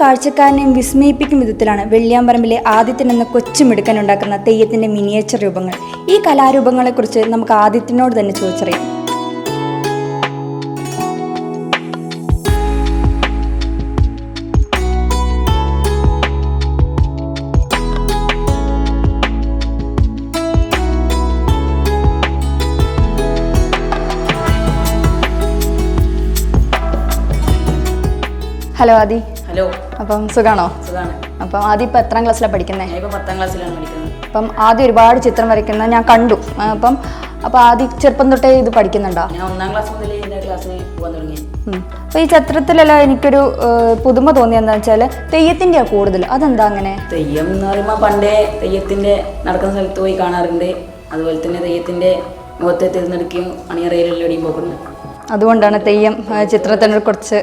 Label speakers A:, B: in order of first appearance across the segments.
A: കാഴ്ചക്കാരനെയും വിസ്മയിപ്പിക്കും വിധത്തിലാണ് വെള്ളിയാമ്പറമ്പിലെ ആദിത്യൻ എന്ന കൊച്ചുമിടുക്കൻ ഉണ്ടാക്കുന്ന തെയ്യത്തിന്റെ മിനിയേച്ചർ രൂപങ്ങൾ. ഈ കലാരൂപങ്ങളെക്കുറിച്ച് നമുക്ക് ആദിത്യനോട് തന്നെ ചോദിച്ചറിയാം. ഹലോ ആദി.
B: ഹലോ.
A: അപ്പം സുഖാണോ?
B: സുഖാണ്.
A: അപ്പം ആദ്യം ഇപ്പം എത്രാം ക്ലാസ്സിലാണ് പഠിക്കുന്നത്
B: ഞാൻ ഇപ്പോൾ പത്താം ക്ലാസ്സിലാണ് പഠിക്കുന്നത്.
A: അപ്പം ആദ്യം ഒരുപാട് ചിത്രം വരയ്ക്കുന്നത് ഞാൻ കണ്ടു. അപ്പം അപ്പം ആദ്യം ചെറുപ്പം തൊട്ടേ ഇത് പഠിക്കുന്നുണ്ടോ?
B: ഞാൻ ഒന്നാം ക്ലാസ് മുതൽ ഇതിന്റെ ക്ലാസ്സിന് പോകാൻ തുടങ്ങി.
A: ഉം. അപ്പൊ ഈ ചിത്രത്തിലെല്ലാം എനിക്കൊരു പുതുമ തോന്നിയെന്താ വെച്ചാൽ തെയ്യത്തിന്റെയാ കൂടുതൽ അതെന്താ അങ്ങനെ?
B: തെയ്യം എന്ന് പറയുമ്പോൾ പണ്ടേ തെയ്യത്തിന്റെ നടക്കുന്ന സ്ഥലത്ത് പോയി കാണാറുണ്ട്. അതുപോലെ തന്നെ തെയ്യത്തിന്റെ മുഖത്തെ തിരഞ്ഞെടുക്കുകയും അണിയറയിലെല്ലാം ഇടിയും പോകുന്നു
A: അതുകൊണ്ടാണ് തെയ്യം ഏഹ്, കുറച്ച്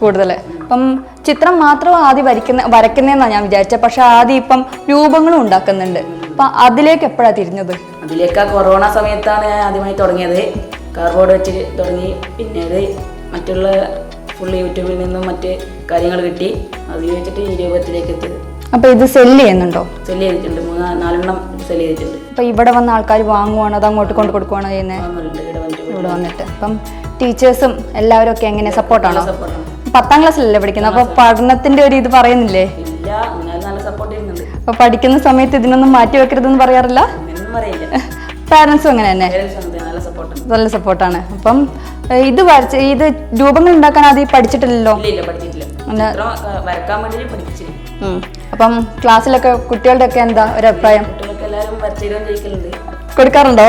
A: കൂടുതൽ അപ്പം ചിത്രം മാത്രം ആദ്യം വരയ്ക്കുന്ന വരയ്ക്കുന്നതെന്നാണ് ഞാൻ വിചാരിച്ചത് പക്ഷെ ആദ്യം ഇപ്പം രൂപങ്ങളും ഉണ്ടാക്കുന്നുണ്ട്. അപ്പം അതിലേക്ക് എപ്പോഴാ തിരിഞ്ഞത്?
B: അതിലേക്ക് ആ കൊറോണ സമയത്താണ് ഞാൻ ആദ്യമായി തുടങ്ങിയത്. കാർബോർഡ് വെച്ച് തുടങ്ങി. പിന്നീട് അത് മറ്റുള്ള ഫുൾ യൂട്യൂബിൽ നിന്നും മറ്റ് കാര്യങ്ങൾ കിട്ടി. അത് വെച്ചിട്ട് ഈ രൂപത്തിലേക്ക് എത്തിയത്
A: അപ്പൊ ഇത് സെല്ല് ചെയ്യുന്നുണ്ടോ?
B: സെല്ല് ചെയ്തിട്ടുണ്ട്. മൂന്ന് നാലെണ്ണം സെല്ല് ചെയ്തിട്ടുണ്ട്.
A: അപ്പൊ ഇവിടെ വന്ന ആൾക്കാർ വാങ്ങുവാണോ? അത് അങ്ങോട്ട് കൊണ്ട് കൊടുക്കുവാണോ ചെയ്യുന്നത്
B: വാങ്ങലുണ്ട് ഇവിടെ വന്നിട്ട്.
A: ഇവിടെ വന്നിട്ട്. അപ്പം ടീച്ചേഴ്സും എല്ലാവരും ഒക്കെ എങ്ങനെ സപ്പോർട്ടാണോ
B: സപ്പോർട്ടാണ്
A: പത്താം ക്ലാസ്സിലല്ലേ പഠിക്കുന്നത്? അപ്പൊ പഠനത്തിന്റെ ഒരു ഇത് പറയുന്നില്ലേ? അപ്പൊ പഠിക്കുന്ന സമയത്ത് ഇതിനൊന്നും മാറ്റി വെക്കരുതെന്ന് പറയാറില്ല? പാരന്റ്സും അങ്ങനെ തന്നെ
B: നല്ല സപ്പോർട്ടാണ്
A: അപ്പം ഇത് വരച്ച് ഇത് രൂപങ്ങൾ ഉണ്ടാക്കാൻ ആദ്യം പഠിച്ചിട്ടില്ലല്ലോ? അപ്പം ക്ലാസ്സിലൊക്കെ കുട്ടികളുടെ ഒക്കെ എന്താ ഒരു അഭിപ്രായം? കൊടുക്കാറുണ്ടോ?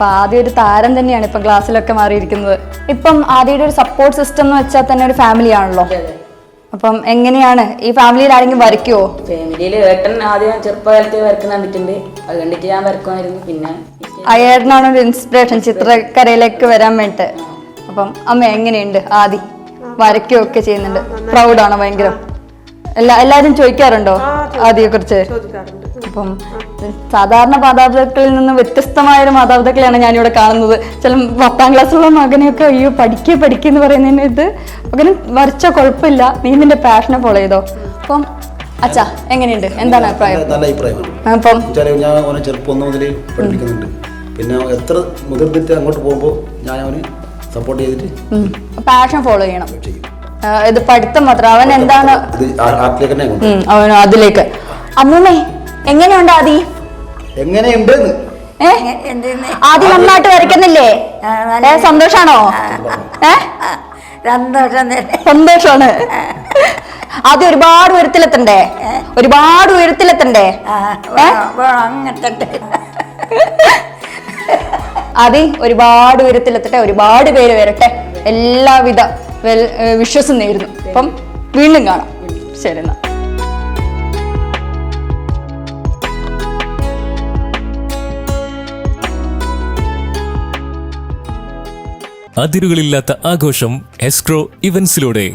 B: കൊടുക്കാറുണ്ട് ഇടയ്ക്ക്.
A: അപ്പൊ ആദ്യം ഒരു താരം തന്നെയാണ് ഇപ്പം ക്ലാസ്സിലൊക്കെ മാറിയിരിക്കുന്നത്. ഇപ്പം ആദ്യയുടെ ഒരു സപ്പോർട്ട് സിസ്റ്റം എന്ന് വെച്ചാൽ തന്നെ ഒരു ഫാമിലി ആണല്ലോ. അപ്പം എങ്ങനെയാണ് ഈ ഫാമിലിയിൽ ആരെങ്കിലും വരയ്ക്കുവോ?
B: ഫാമിലിയിൽ ഏട്ടൻ ആദ്യം ചെറുപ്പകാലത്ത് വരക്കുന്ന കണ്ടിട്ടുണ്ട്. അത് കണ്ടിട്ട് ഞാൻ വരക്കുമായിരുന്നു പിന്നെ
A: അയേട്ടനാണ് ഒരു ഇൻസ്പിറേഷൻ ചിത്രകരയിലേക്ക് വരാൻ വേണ്ടിട്ട്. അപ്പം അമ്മ എങ്ങനെയുണ്ട് ആദി? വരയ്ക്കുകയൊക്കെ ചെയ്യുന്നുണ്ട്. പ്രൗഡാണോ ഭയങ്കര? എല്ലാ എല്ലാരും ചോദിക്കാറുണ്ടോ ആദിയെ കുറിച്ച് അപ്പം സാധാരണ മാതാപിതാക്കളിൽ നിന്ന് വ്യത്യസ്തമായ ഒരു മാതാപിതാക്കളെയാണ് ഞാനിവിടെ കാണുന്നത്. ചില പത്താം ക്ലാസ്സിലുള്ള മകനെയൊക്കെ അയ്യോ പഠിക്കുക പഠിക്കുക എന്ന് പറയുന്നതിന് ഇത് മകന് വരച്ച കുഴപ്പമില്ല. നീ നിന്റെ പാഷനെ ഫോളോ ചെയ്തോ. അപ്പം അച്ഛാ എങ്ങനെയുണ്ട്? എന്താണ് അഭിപ്രായം?
C: നല്ല അഭിപ്രായമാണ്.
A: അപ്പം
C: ഞാൻ അവനെ ചെറുപ്പം ഒന്ന് മുതൽ പഠിപ്പിക്കുന്നുണ്ട്. പിന്നെ എത്ര മുതിർന്നിട്ട് അങ്ങോട്ട് പോകുമ്പോൾ ഞാൻ അവന് സപ്പോർട്ട് ചെയ്തിട്ട്
A: പാഷൻ ഫോളോ ചെയ്യണം. ഇത് പഠിത്തം മാത്രം. അവൻ എന്താണ് അതിലേക്ക്. അമ്മൂമ്മേ എങ്ങനെയുണ്ട് ആദി?
C: എങ്ങനെയുണ്ട്
A: ഏ? ആദി നന്നായിട്ട് വരയ്ക്കുന്നില്ലേ? സന്തോഷാണോ? സന്തോഷാണ്. ആദ്യം ഒരുപാട് ഉയരത്തിലെത്തണ്ടേ? ഒരുപാട് ഉയരത്തിലെത്തണ്ടേ? ആദി ഒരുപാട് ഉയരത്തിലെത്തട്ടെ? ഒരുപാട് പേര് വരട്ടെ? എല്ലാവിധ വിശ്വസം നേരുന്നു അപ്പം വീണ്ടും കാണാം. ശരി എന്നാ.
D: അതിരുകളില്ലാത്ത ആഘോഷം എസ്ക്രോ ഇവന്റ്സിലൂടെ.